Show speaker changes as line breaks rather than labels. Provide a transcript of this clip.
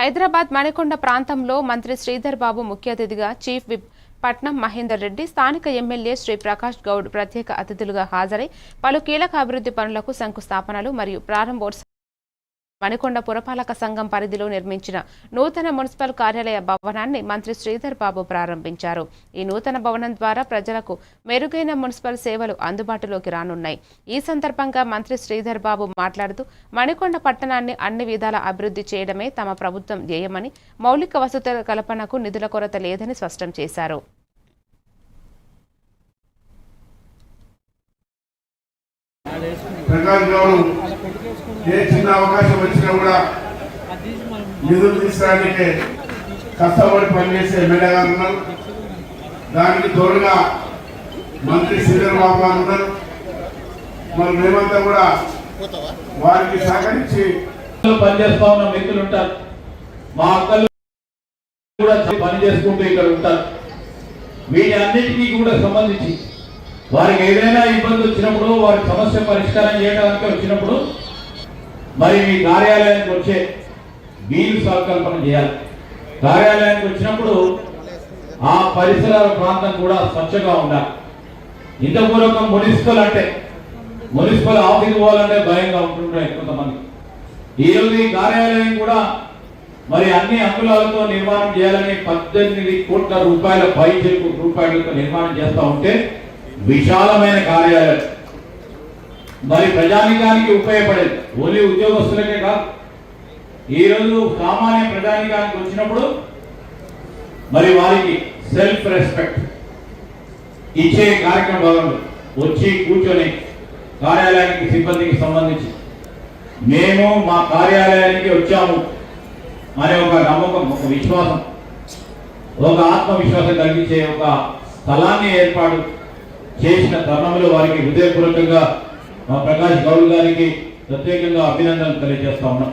హైదరాబాద్ మణికొండ ప్రాంతంలో మంత్రి శ్రీధర్ బాబు ముఖ్య అతిథిగా చీఫ్ విప్ పట్నం మహేందర్ రెడ్డి స్థానిక ఎమ్మెల్యే శ్రీ ప్రకాష్ గౌడ్ ప్రత్యేక అతిథులుగా హాజరై పలు కీలక అభివృద్ధి పనులకు శంకుస్థాపనలు మరియు ప్రారంభోత్సవం మణికొండ పురపాలక సంఘం పరిధిలో నిర్మించిన నూతన మున్సిపల్ కార్యాలయ భవనాన్ని మంత్రి శ్రీధర్ బాబు ప్రారంభించారు. ఈ నూతన భవనం ద్వారా ప్రజలకు మెరుగైన మున్సిపల్ సేవలు అందుబాటులోకి రానున్నాయి. ఈ సందర్భంగా మంత్రి శ్రీధర్ బాబు మాట్లాడుతూ మణికొండ పట్టణాన్ని అన్ని విధాల అభివృద్ధి చేయడమే తమ ప్రభుత్వం ధ్యేయమని మౌలిక వసతుల కల్పనకు నిధుల కొరత లేదని స్పష్టం చేశారు.
ప్రకాష్ ఏ చిన్న అవకాశం వచ్చినా కూడా నిధులు తీసుకోవడానికి కష్టపడి పనిచేసే ఎమ్మెల్యేగా ఉన్నారు. దానికి తోడుగా మంత్రి శ్రీధర్ బాబు గారు ఉన్నారు. మరి మేమంతా కూడా వారికి సహకరించి
పనిచేస్తా ఉన్న వ్యక్తులు ఉంటారు. మా అక్కలు కూడా పని చేసుకుంటూ ఇక్కడ ఉంటారు. వీటి అన్నిటికీ కూడా సంబంధించి వారికి ఏదైనా ఇబ్బంది వచ్చినప్పుడు వారి సమస్య పరిష్కారం చేయడానికి వచ్చినప్పుడు మరి మీ కార్యాలయానికి వచ్చే వీలు సహకల్పన చేయాలి. కార్యాలయానికి వచ్చినప్పుడు ఆ పరిసరాల ప్రాంతం కూడా స్వచ్ఛంగా ఉండాలి. ఇంతపూర్వకం మున్సిపల్ అంటే మున్సిపల్ ఆఫీస్ పోవాలంటే భయంగా ఉంటుండే కొంతమంది. ఈ రోజు ఈ కార్యాలయం కూడా మరి అన్ని అంగుళాలతో నిర్మాణం చేయాలని పద్దెనిమిది కోట్ల రూపాయల పై చెరుకు రూపాయలతో నిర్మాణం చేస్తూ ఉంటే విశాలమైన కార్యాలయం. మరి ప్రజానికానికి ఉపయోగపడేది. ఓన్లీ ఉద్యోగస్తులకే కాదు. ఈ రోజు సామాన్య ప్రజానికానికి వచ్చినప్పుడు మరి వారికి సెల్ఫ్ రెస్పెక్ట్ ఇచ్చే కార్యక్రమ భాగంలో వచ్చి కూర్చొని కార్యాలయానికి సిబ్బందికి సంబంధించి మేము మా కార్యాలయానికి వచ్చాము అనే ఒక నమ్మకం ఒక విశ్వాసం ఒక ఆత్మవిశ్వాసం కలిగించే ఒక స్థలాన్ని ఏర్పాటు చేసిన తరుణంలో వారికి హృదయపూర్వకంగా ప్రకాష్ గౌడ్ గారికి ప్రత్యేకంగా అభినందనలు తెలియజేస్తా ఉన్నాం.